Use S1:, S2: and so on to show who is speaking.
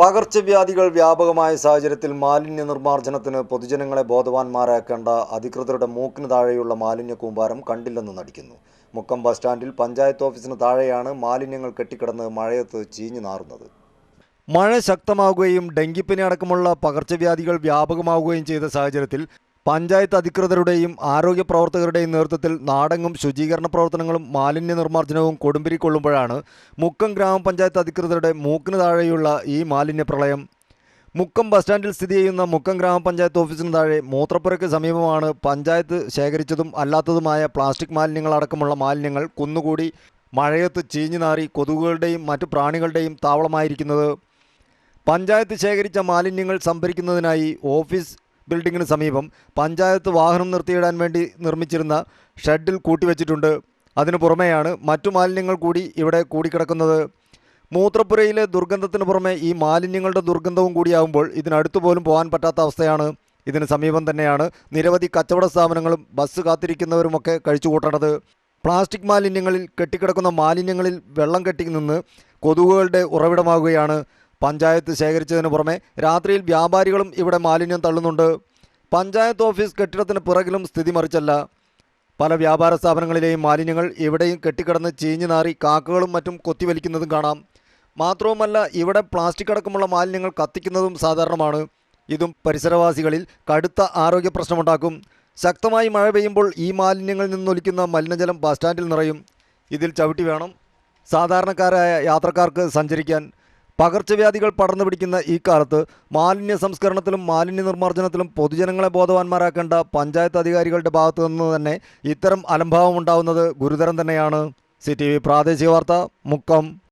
S1: പകർച്ചവ്യാധികൾ വ്യാപകമായ സാഹചര്യത്തിൽ മാലിന്യ നിർമ്മാർജനത്തിന് പൊതുജനങ്ങളെ ബോധവാന്മാരാക്കേണ്ട അധികൃതരുടെ മൂക്കിന് താഴെയുള്ള മാലിന്യ കൂമ്പാരം കണ്ടില്ലെന്ന് നടിക്കുന്നു. മുക്കം ബസ് സ്റ്റാൻഡിൽ പഞ്ചായത്ത് ഓഫീസിന് താഴെയാണ് മാലിന്യങ്ങൾ കെട്ടിക്കിടന്ന് മഴയത്ത് ചീഞ്ഞു നാറുന്നത്. മഴ ശക്തമാവുകയും ഡെങ്കിപ്പനി അടക്കമുള്ള പകർച്ചവ്യാധികൾ വ്യാപകമാവുകയും ചെയ്ത സാഹചര്യത്തിൽ പഞ്ചായത്ത് അധികൃതരുടെയും ആരോഗ്യ പ്രവർത്തകരുടെയും നേതൃത്വത്തിൽ നാടെങ്ങും ശുചീകരണ പ്രവർത്തനങ്ങളും മാലിന്യ നിർമ്മാർജനവും കൊടുമ്പിരി കൊള്ളുമ്പോഴാണ് മുക്കം ഗ്രാമപഞ്ചായത്ത് അധികൃതരുടെ മൂക്കിന് താഴെയുള്ള ഈ മാലിന്യ പ്രളയം. മുക്കം ബസ് സ്റ്റാൻഡിൽ സ്ഥിതി ചെയ്യുന്ന മുക്കം ഗ്രാമപഞ്ചായത്ത് ഓഫീസിന് താഴെ മൂത്രപ്പുരയ്ക്ക് സമീപമാണ് പഞ്ചായത്ത് ശേഖരിച്ചതും അല്ലാത്തതുമായ പ്ലാസ്റ്റിക് മാലിന്യങ്ങളടക്കമുള്ള മാലിന്യങ്ങൾ കുന്നുകൂടി മഴയത്ത് ചീഞ്ഞു നാറി കൊതുകുകളുടെയും മറ്റു പ്രാണികളുടെയും താവളമായിരിക്കുന്നത്. പഞ്ചായത്ത് ശേഖരിച്ച മാലിന്യങ്ങൾ സംഭരിക്കുന്നതിനായി ഓഫീസ് ബിൽഡിങ്ങിന് സമീപം പഞ്ചായത്ത് വാഹനം നിർത്തിയിടാൻ വേണ്ടി നിർമ്മിച്ചിരുന്ന ഷെഡിൽ കൂട്ടിവെച്ചിട്ടുണ്ട്. അതിനു പുറമെയാണ് മറ്റു മാലിന്യങ്ങൾ കൂടി ഇവിടെ കൂടിക്കിടക്കുന്നത്. മൂത്രപ്പുരയിലെ ദുർഗന്ധത്തിന് പുറമെ ഈ മാലിന്യങ്ങളുടെ ദുർഗന്ധവും കൂടിയാകുമ്പോൾ ഇതിനടുത്തു പോലും പോകാൻ പറ്റാത്ത അവസ്ഥയാണ്. ഇതിന് സമീപം തന്നെയാണ് നിരവധി കച്ചവട സ്ഥാപനങ്ങളും ബസ് കാത്തിരിക്കുന്നവരുമൊക്കെ കഴിച്ചുകൂട്ടണത് പ്ലാസ്റ്റിക് മാലിന്യങ്ങളിൽ കെട്ടിക്കിടക്കുന്ന മാലിന്യങ്ങളിൽ വെള്ളം കെട്ടി നിന്ന് കൊതുകുകളുടെ ഉറവിടമാകുകയാണ്. പഞ്ചായത്ത് ശേഖരിച്ചതിന് പുറമെ രാത്രിയിൽ വ്യാപാരികളും ഇവിടെ മാലിന്യം തള്ളുന്നുണ്ട്. പഞ്ചായത്ത് ഓഫീസ് കെട്ടിടത്തിന് പുറകിലും സ്ഥിതി മറിച്ചല്ല. പല വ്യാപാര സ്ഥാപനങ്ങളിലെയും മാലിന്യങ്ങൾ ഇവിടെയും കെട്ടിക്കിടന്ന് ചീഞ്ഞു നാറി കാക്കകളും മറ്റും കൊത്തിവലിക്കുന്നതും കാണാം. മാത്രവുമല്ല ഇവിടെ പ്ലാസ്റ്റിക് അടക്കമുള്ള മാലിന്യങ്ങൾ കത്തിക്കുന്നതും സാധാരണമാണ്. ഇതും പരിസരവാസികളിൽ കടുത്ത ആരോഗ്യ പ്രശ്നമുണ്ടാക്കും. ശക്തമായി മഴ പെയ്യുമ്പോൾ ഈ മാലിന്യങ്ങളിൽ നിന്നൊലിക്കുന്ന മലിനജലം ബസ് സ്റ്റാൻഡിൽ നിറയും. ഇതിൽ ചവിട്ടി വേണം സാധാരണക്കാരായ യാത്രക്കാർക്ക് സഞ്ചരിക്കാൻ. പകർച്ചവ്യാധികൾ പടർന്നു പിടിക്കുന്ന ഈ കാലത്ത് മാലിന്യ സംസ്കരണത്തിലും മാലിന്യ നിർമ്മാർജനത്തിലും പൊതുജനങ്ങളെ ബോധവാന്മാരാക്കേണ്ട പഞ്ചായത്ത് അധികാരികളുടെ ഭാഗത്തു നിന്ന് തന്നെ ഇത്തരം അലംഭാവം ഉണ്ടാവുന്നത് ഗുരുതരം തന്നെയാണ്. സി പ്രാദേശിക വാർത്ത മുക്കം.